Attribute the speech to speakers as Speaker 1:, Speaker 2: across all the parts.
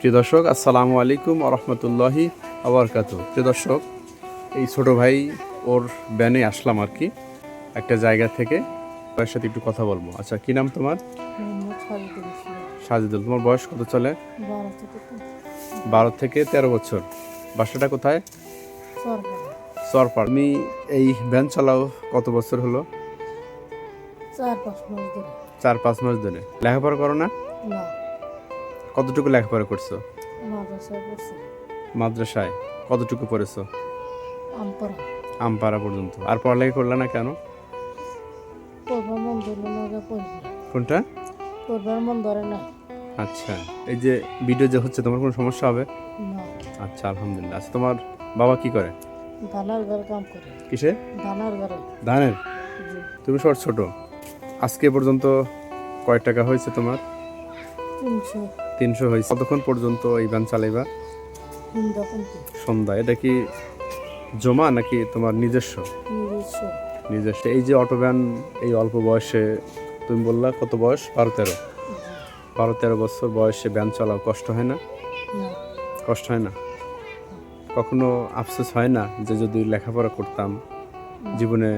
Speaker 1: প্রিয় দর্শক আসসালামু আলাইকুম আরহামতুল্লাহি আবরকাত প্রিয় দর্শক এই ছোট ভাই ওর ব্যানে আসলাম আর কি একটা জায়গা থেকে। তার সাথে একটু কথা বলব। আচ্ছা কি নাম তোমার? সাজিদুল তোমার বয়স কত চলে?
Speaker 2: বারো থেকে
Speaker 1: তেরো। বছর। বাসাটা কোথায়?
Speaker 2: সরকার
Speaker 1: চরপাড় তুমি এই ভ্যান চালাও কত বছর হলো?
Speaker 2: চার পাঁচ মাস ধরে।
Speaker 1: লেখাপড়া করো না। কতটুকু লেখাপড়া করছ?
Speaker 2: মাদ্রাসায়
Speaker 1: কতটুকু পড়েছো?
Speaker 2: আমপাড়া।
Speaker 1: পর্যন্ত। আর পড়ালেখা করলে না কেন? কোনটা?
Speaker 2: পড়বার মন ধরে না।
Speaker 1: আচ্ছা এই যে ভিডিও যে হচ্ছে তোমার কোনো সমস্যা হবে? আচ্ছা আলহামদুলিল্লাহ। আচ্ছা তোমার বাবা কি করে?
Speaker 2: ধানের ঘরে কাম করে।
Speaker 1: কিসে?
Speaker 2: ধানের ঘরে।
Speaker 1: ধানের তুমি সর ছোট। আজকে পর্যন্ত কয় টাকা হয়েছে তোমার?
Speaker 2: তিনশো।
Speaker 1: তিনশো হয়েছে। কতক্ষণ পর্যন্ত এই ভ্যান চালাইবা? সন্ধ্যা এটা কি জমা নাকি তোমার নিজস্ব?
Speaker 2: নিজস্ব।
Speaker 1: এই যে অটো ভ্যান এই অল্প বয়সে তুমি বললা কত বয়স? বারো তেরো। বারো তেরো বছর বয়সে ভ্যান চালাও কষ্ট হয় না? কষ্ট হয় না? কখনো আফসোস হয় না যে যদি লেখাপড়া করতাম জীবনে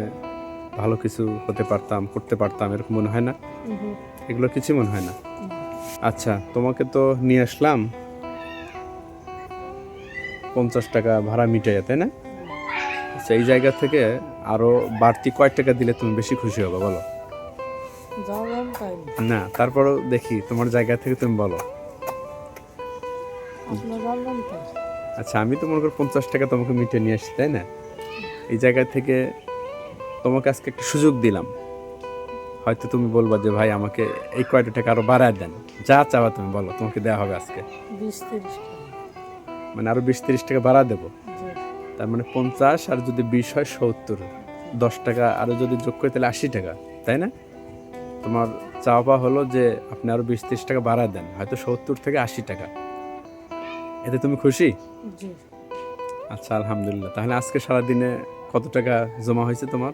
Speaker 1: ভালো কিছু হতে পারতাম করতে পারতাম এরকম মনে হয় না? এগুলো কিছু মনে হয় না। আচ্ছা তোমাকে তো নিয়ে আসলাম। পঞ্চাশ টাকা ভাড়া মিটাইয়া তাই না? আচ্ছা এই জায়গা থেকে আরও বাড়তি কয়েক টাকা দিলে তুমি বেশি খুশি হবে বলো।
Speaker 2: না
Speaker 1: তারপরও দেখি তোমার জায়গা থেকে তুমি বলো। আচ্ছা আমি তো মনে করি পঞ্চাশ টাকা তোমাকে মিটে নিয়ে আসছি তাই না? এই জায়গা থেকে তোমাকে আজকে একটা সুযোগ দিলাম। হয়তো তুমি বলবা যে ভাই আমাকে এই কয়টা টাকা আরও বাড়ায় দেন। যা চাওয়া তুমি বলো তোমাকে দেওয়া হবে আজকে। মানে আরও বিশ তিরিশ টাকা বাড়া দেবো। তার মানে পঞ্চাশ আর যদি বিশ হয় সত্তর। দশ টাকা আরও যদি যোগ করে তাহলে আশি টাকা তাই না? তোমার চাওয়া পাওয়া হলো যে আপনি আরও বিশ তিরিশ টাকা বাড়া দেন হয়তো সত্তর থেকে আশি টাকা। এতে তুমি খুশি? আচ্ছা আলহামদুলিল্লাহ। তাহলে আজকে সারাদিনে কত টাকা জমা হয়েছে তোমার?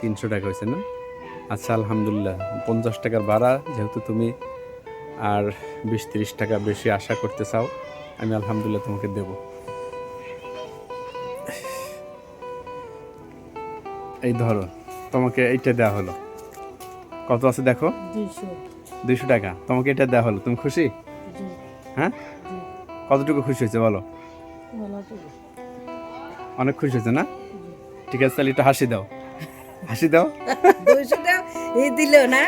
Speaker 2: তিনশো।
Speaker 1: টাকা হয়েছে না? আচ্ছা আলহামদুলিল্লাহ। পঞ্চাশ টাকার ভাড়া যেহেতু তুমি আর বিশ তিরিশ টাকা বেশি আশা করতে চাও আমি আলহামদুলিল্লাহ তোমাকে দেব। এই ধরো তোমাকে এইটা দেওয়া হলো। কত আছে দেখো?
Speaker 2: দুইশো।
Speaker 1: টাকা। তোমাকে এটা দেওয়া হলো। তুমি খুশি? হ্যাঁ? কতটুকু খুশি হয়েছে বলো? অনেক খুশি হয়েছে না? ঠিক আছে তাহলে একটু হাসি দাও। হাসি দাও।
Speaker 3: দুইশোটা এই দিল না?